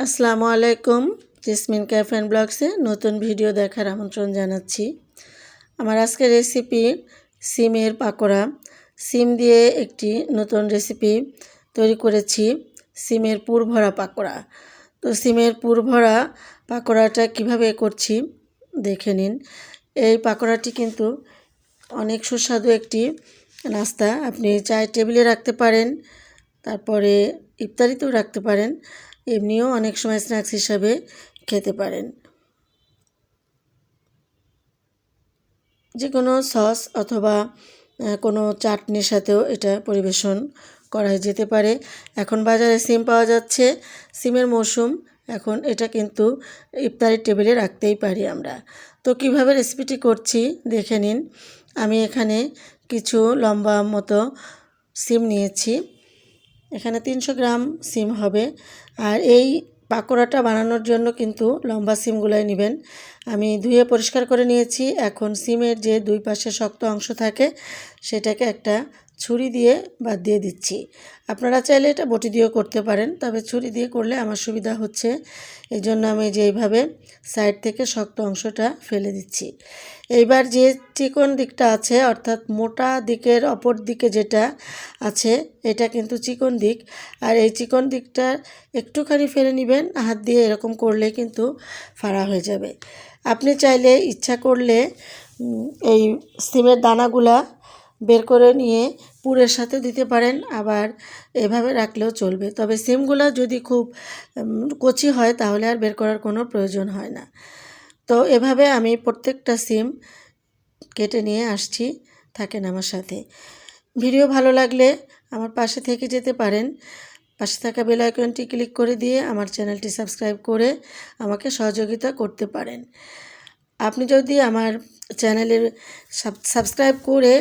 আসসালামু আলাইকুম, jasmine cafe and ব্লগসে নতুন ভিডিও দেখার আমন্ত্রণ জানাচ্ছি। আমার আজকের রেসিপি সিমের পাকোড়া। সিম দিয়ে একটি নতুন রেসিপি তৈরি করেছি, সিমের পুর ভরা পাকোড়া। তো সিমের পুর ভরা পাকোড়াটা কীভাবে করছি দেখে নিন। এই পাকোড়াটি কিন্তু অনেক সুস্বাদু একটি নাস্তা। আপনি চায়ের টেবিলে রাখতে পারেন, তারপরে ইফতারিতেও রাখতে পারেন। এমনিও অনেক সময় স্ন্যাক্স হিসাবে খেতে পারেন। যে কোনো সস অথবা কোনো চাটনির সাথেও এটা পরিবেশন করা যেতে পারে। এখন বাজারে সিম পাওয়া যাচ্ছে। সিমের মৌসুম, এখন এটা কিন্তু ইফতারের টেবিলে রাখতেই পারি আমরা। তো কীভাবে রেসিপিটি করছি দেখে নিন। আমি এখানে কিছু লম্বা মতো সিম নিয়েছি। এখানে তিনশো গ্রাম সিম হবে। আর এই পাকোড়াটা বানানোর জন্য কিন্তু লম্বা সিমগুলাই নেবেন। আমি ধুয়ে পরিষ্কার করে নিয়েছি। এখন সিমের যে দুই পাশে শক্ত অংশ থাকে, সেটাকে একটা ছুরি দিয়ে বাদ দিয়ে দিচ্ছি। আপনারা চাইলে এটা বটি দিয়েও করতে পারেন, তবে ছুরি দিয়ে করলে আমার সুবিধা হচ্ছে। এই জন্য আমি যে এইভাবে সাইড থেকে শক্ত অংশটা ফেলে দিচ্ছি। এইবার যে চিকন দিকটা আছে, অর্থাৎ মোটা দিকের অপর দিকে যেটা আছে, এটা কিন্তু চিকন দিক। আর এই চিকন দিকটা একটুখানি ফেলে নেবেন, হাত দিয়ে এরকম করলে কিন্তু ফাড়া হয়ে যাবে। আপনি চাইলে ইচ্ছা করলে এই সিমের দানাগুলা বের করে নিয়ে পুরের সাথে দিতে পারেন, আবার এভাবে রাখলেও চলবে। তবে সিমগুলো যদি খুব কচি হয়, তাহলে আর বের করার কোনো প্রয়োজন হয় না। তো এভাবে আমি প্রত্যেকটা সিম কেটে নিয়ে আসছি, থাকেন আমার সাথে। ভিডিও ভালো লাগলে আমার পাশে থেকে যেতে পারেন। পাশে থাকা বেল আইকনটি ক্লিক করে দিয়ে আমার চ্যানেলটি সাবস্ক্রাইব করে আমাকে সহযোগিতা করতে পারেন। আপনি যদি আমার চ্যানেলের সাবস্ক্রাইব করে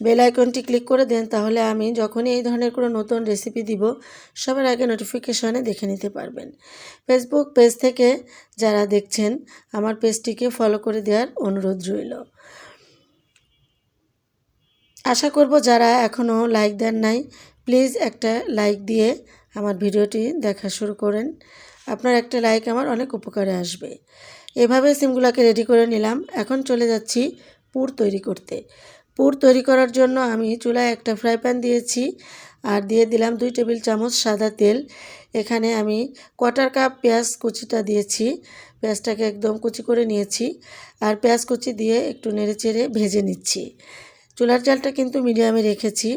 বেল আইকনটি ক্লিক করে দেন, তাহলে আমি যখনই এই ধরনের কোনো নতুন রেসিপি দিব, সবার আগে নোটিফিকেশনে দেখে নিতে পারবেন। ফেসবুক পেজ থেকে যারা দেখছেন, আমার পেজটিকে ফলো করে দেওয়ার অনুরোধ রইল। আশা করব যারা এখনও লাইক দেন নাই প্লিজ একটা লাইক দিয়ে আমার ভিডিওটি দেখা শুরু করেন। আপনার একটা লাইক আমার অনেক উপকারে আসবে। এভাবে সিমগুলোকে রেডি করে নিলাম। এখন চলে যাচ্ছি পুর তৈরি করতে। পুর তৈরি করার জন্য আমি চুলায় একটা ফ্রাই প্যান দিয়েছি আর দিয়ে দিলাম দুই টেবিল চামচ সাদা তেল। এখানে আমি কোয়াটার কাপ পেঁয়াজ কুচিটা দিয়েছি। পেঁয়াজটাকে একদম কুচি করে নিয়েছি আর পেঁয়াজ কুচি দিয়ে একটু নেড়ে চেড়ে ভেজে নিচ্ছি। চুলার জালটা কিন্তু মিডিয়ামে রেখেছি।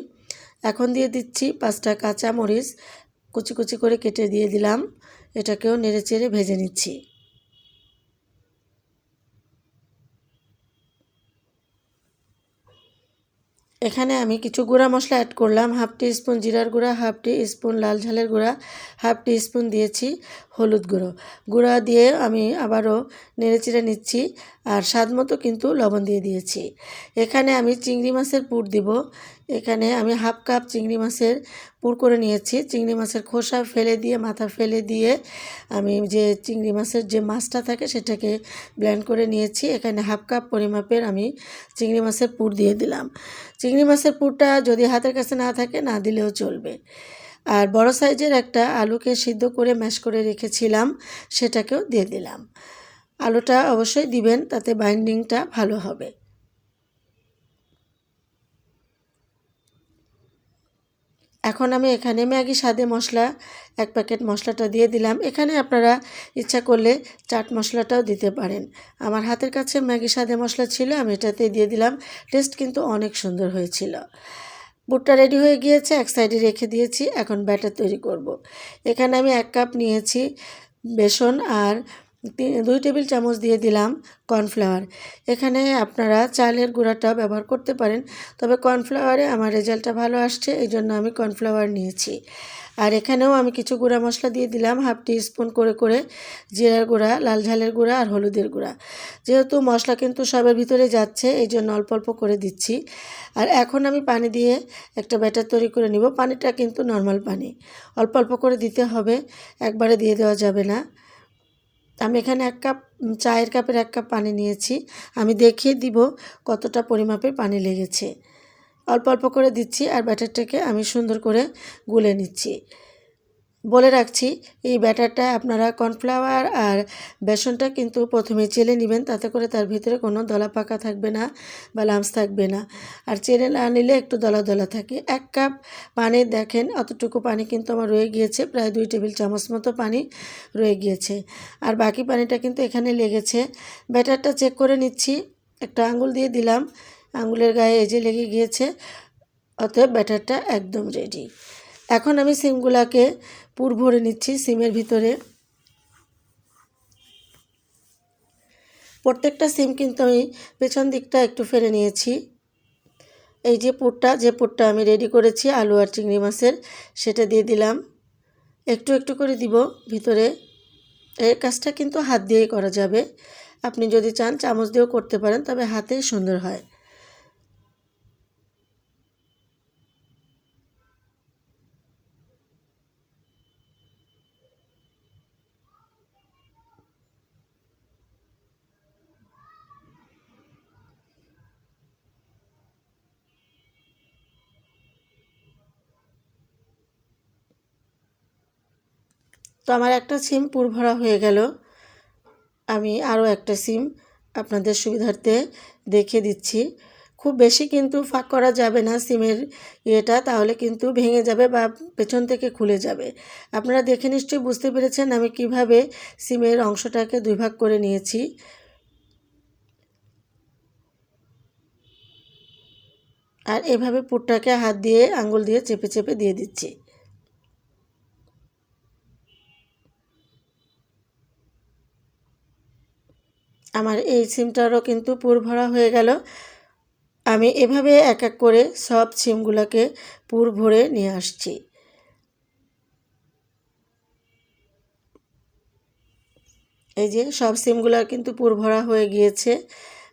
এখন দিয়ে দিচ্ছি পাঁচটা কাঁচা মরিচ কুচি কুচি করে কেটে দিয়ে দিলাম। এটাকেও নেড়ে চেড়ে ভেজে নিচ্ছি। এখানে আমি কিছু গুঁড়া মশলা অ্যাড করলাম হাফ টি স্পুন জিরার গুঁড়া হাফ টি স্পুন লাল ঝালের গুঁড়া হাফ টি স্পুন দিয়েছি হলুদ গুঁড়ো। গুঁড়া দিয়ে আমি আবারও নেড়েচেড়ে নিচ্ছি আর স্বাদ মতো কিন্তু লবণ দিয়ে দিয়েছি। এখানে আমি চিংড়ি মাছের পুর দিব। এখানে আমি হাফ কাপ চিংড়ি মাছের পুর করে নিয়েছি। চিংড়ি মাছের খোসা ফেলে দিয়ে, মাথা ফেলে দিয়ে আমি যে চিংড়ি মাছের যে মাছটা থাকে সেটাকে ব্ল্যান্ড করে নিয়েছি। এখানে হাফ কাপ পরিমাপের আমি চিংড়ি মাছের পুর দিয়ে দিলাম। চিংড়ি মাছের পুরটা যদি হাতের কাছে না থাকে, না দিলেও চলবে। আর বড় সাইজের একটা আলুকে সিদ্ধ করে ম্যাশ করে রেখেছিলাম, সেটাকেও দিয়ে দিলাম। আলুটা অবশ্যই দিবেন, তাতে বাইন্ডিংটা ভালো হবে। এখন আমি এখানে ম্যাগি স্বাদে মশলা, এক প্যাকেট মশলাটা দিয়ে দিলাম। এখানে আপনারা ইচ্ছা করলে চাট মশলাটাও দিতে পারেন। আমার হাতের কাছে ম্যাগি স্বাদে মশলা ছিল, আমি এটাতে দিয়ে দিলাম। টেস্ট কিন্তু অনেক সুন্দর হয়েছিল। বুটটা রেডি হয়ে গিয়েছে, এক সাইডে রেখে দিয়েছি। এখন ব্যাটার তৈরি করব। এখানে আমি এক কাপ নিয়েছি বেসন আর দুই টেবিল চামচ দিয়ে দিলাম কর্নফ্লাওয়ার। এখানে আপনারা চালের গুঁড়াটা ব্যবহার করতে পারেন, তবে কর্নফ্লাওয়ারে আমার রেজাল্টটা ভালো আসছে এই জন্য আমি কর্নফ্লাওয়ার নিয়েছি। আর এখানেও আমি কিছু গুঁড়া মশলা দিয়ে দিলাম, হাফ টি স্পুন করে করে জিরার গুঁড়া, লাল ঝালের গুঁড়া আর হলুদের গুঁড়া। যেহেতু মশলা কিন্তু সবের ভিতরে যাচ্ছে এই জন্য অল্প অল্প করে দিচ্ছি। আর এখন আমি পানি দিয়ে একটা ব্যাটার তৈরি করে নিব, পানিটা কিন্তু নর্মাল পানি। অল্প অল্প করে দিতে হবে, একবারে দিয়ে দেওয়া যাবে না। আমি এখানে এক কাপ চায়ের কাপের এক কাপ পানি নিয়েছি। আমি দেখিয়ে দিব কতটা পরিমাপের পানি লেগেছে। অল্প অল্প করে দিচ্ছি আর ব্যাটারটাকে আমি সুন্দর করে গুলে নিচ্ছি। বলে রাখছি, এই ব্যাটারটা আপনারা কর্নফ্লাওয়ার আর বেসনটা কিন্তু প্রথমে চেলে নেবেন, তাতে করে তার ভিতরে কোনো দলা পাকা থাকবে না বা লামস থাকবে না। আর চেলে না নিলে একটু দলা দলা থাকে। এক কাপ পানি দেখেন, অতটুকু পানি কিন্তু আমার রয়ে গিয়েছে, প্রায় দুই টেবিল চামচ মতো পানি রয়ে গিয়েছে। আর বাকি পানিটা কিন্তু এখানে লেগেছে। ব্যাটারটা চেক করে নিচ্ছি, একটা আঙুল দিয়ে দিলাম, আঙুলের গায়ে এজে লেগে গিয়েছে, অতএব ব্যাটারটা একদম রেডি এখন আমি সিমগুলাকে পুর ভরে নিচ্ছি সিমের ভিতরে। প্রত্যেকটা সিম কিন্তু আমি পেছন দিকটা একটু ফেলে নিয়েছি। এই যে পুরটা যে পুরটা আমি রেডি করেছি, আলু আর চিংড়ি মাছের, সেটা দিয়ে দিলাম। একটু একটু করে দিব ভিতরে। এই কাজটা কিন্তু হাত দিয়েই করা যাবে। আপনি যদি চান চামচ দিয়েও করতে পারেন, তবে হাতে সুন্দর হয়। আমার একটা সিম পুর ভরা হয়ে গেল। আমি আরও একটা সিম আপনাদের সুবিধার্থে দেখে দিচ্ছি। খুব বেশি কিন্তু ফাঁক করা যাবে না সিমের ইয়েটা, তাহলে কিন্তু ভেঙে যাবে বা পেছন থেকে খুলে যাবে। আপনারা দেখে নিশ্চয়ই বুঝতে পেরেছেন আমি কীভাবে সিমের অংশটাকে দুই ভাগ করে নিয়েছি। আর এভাবে পুরটাকে হাত দিয়ে, আঙ্গুল দিয়ে চেপে চেপে দিয়ে দিচ্ছি। আমার এই সিমটারও কিন্তু পুর ভরা হয়ে গেল। আমি এভাবে এক এক করে সব সিমগুলোকে পুর ভরে নিয়ে আসছি। এই যে সব সিমগুলো কিন্তু পুর ভরা হয়ে গিয়েছে।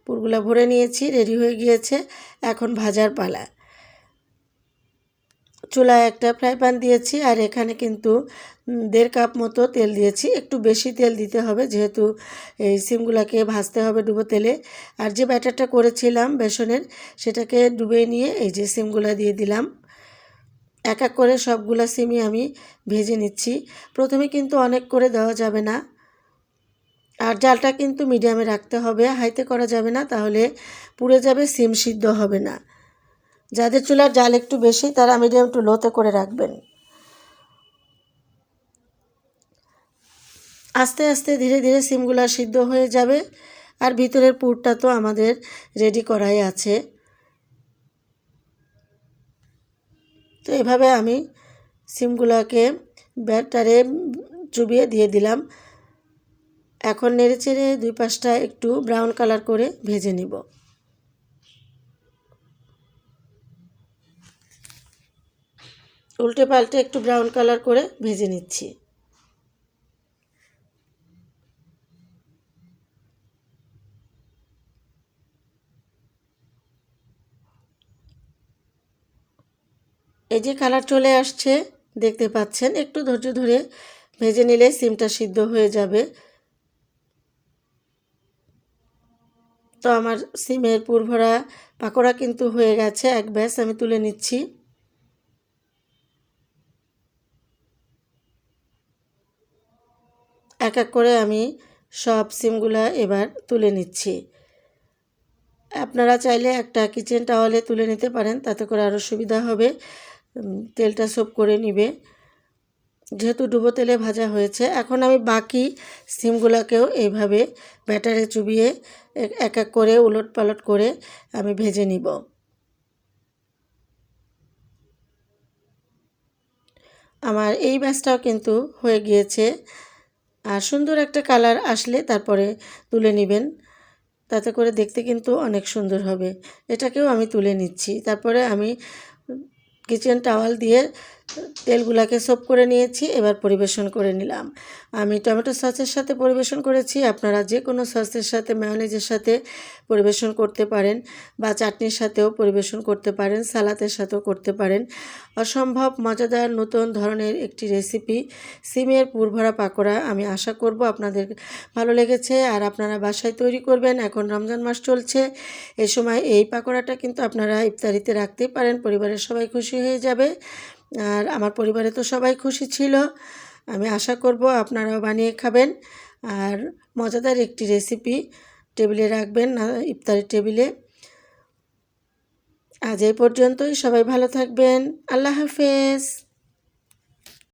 পুরগুলো ভরে নিয়েছি, রেডি হয়ে গিয়েছে। এখন ভাজার পালা। চুলায় একটা ফ্রাই প্যান দিয়েছি আর এখানে কিন্তু দেড় কাপ মতো তেল দিয়েছি। একটু বেশি তেল দিতে হবে যেহেতু এই সিমগুলোকে ভাজতে হবে ডুবো তেলে। আর যে ব্যাটারটা করেছিলাম বেসনের, সেটাকে ডুবে নিয়ে এই যে সিমগুলো দিয়ে দিলাম। এক এক করে সবগুলো সিমই আমি ভেজে নিচ্ছি। প্রথমে কিন্তু অনেক করে দেওয়া যাবে না। আর জালটা কিন্তু মিডিয়ামে রাখতে হবে। হাইতে করা যাবে না, তাহলে পুড়ে যাবে, সিম সিদ্ধ হবে না। যাদের চুলার জাল একটু বেশি, তারা মিডিয়াম টু লোতে করে রাখবেন। আস্তে আস্তে ধীরে ধীরে সিমগুলো সিদ্ধ হয়ে যাবে, আর ভিতরের পুরটা তো আমাদের রেডি করাই আছে। তো এভাবে আমি সিমগুলোকে ব্যাটারে চুবিয়ে দিয়ে দিলাম। এখন নেড়ে চেড়ে দুই পাশটা একটু ব্রাউন কালার করে ভেজে নিব। উল্টে পাল্টে একটু ব্রাউন কালার করে ভেজে নিচ্ছি। এই যে কালার চলে আসছে, দেখতে পাচ্ছেন, একটু ধৈর্য ধরে ভেজে নিলে সিমটা সিদ্ধ হয়ে যাবে। তো আমার সিমের পুরভরা পাকোড়া কিন্তু হয়ে গেছে, এক ব্যাস আমি তুলে নিচ্ছি। এক এক করে আমি সব সিমগুলো এবার তুলে নিচ্ছি। আপনারা চাইলে একটা কিচেন টাওয়ালে তুলে নিতে পারেন, তাতে করে আরও সুবিধা হবে। তেলটা সোপ করে নিবে। যেহেতু ডুবো তেলে ভাজা হয়েছে, এখন আমি বাকি সিমগুলোকেও এইভাবে ব্যাটারে চুবিয়ে এক এক করে উলট পালট করে আমি ভেজে নিব। আমার এই ব্যাসটাও কিন্তু হয়ে গিয়েছে। আর সুন্দর একটা কালার আসলে তারপরে তুলে নেবেন। তাতে করে দেখতে কিন্তু অনেক সুন্দর হবে। এটাকেও আমি তুলে নিচ্ছি। তারপরে আমি কিচেন টাওয়াল দিয়ে তেলগুলাকে সোপ করে নিয়েছি, এবার পরিবেশন করে নিলাম। আমি টমেটো সসের সাথে পরিবেশন করেছি, আপনারা যে কোনো সসের সাথে ম্যানেজের সাথে পরিবেশন করতে পারেন বা চাটনির সাথেও পরিবেশন করতে পারেন, সালাতের সাথেও করতে পারেন। অসম্ভব, মজাদার, নতুন ধরনের একটি রেসিপি সিমের পুরভরা পাকোড়া আমি আশা করব আপনাদের ভালো লেগেছে। আর আপনারা বাসায় তৈরি করবেন, এখন রমজান মাস চলছে এই সময় এই পাকোড়াটা কিন্তু আপনারা ইফতারিতে রাখতেই পারেন, পরিবারের সবাই খুশি হয়ে যাবে। আর আমার পরিবারে তো সবাই খুশি ছিল। আমি আশা করব আপনারাও বানিয়ে খাবেন। আর মজাদার একটি রেসিপি টেবিলে রাখবেন না- ইফতারের টেবিলে আজ এই পর্যন্তই। সবাই ভালো থাকবেন। আল্লাহ হাফেজ।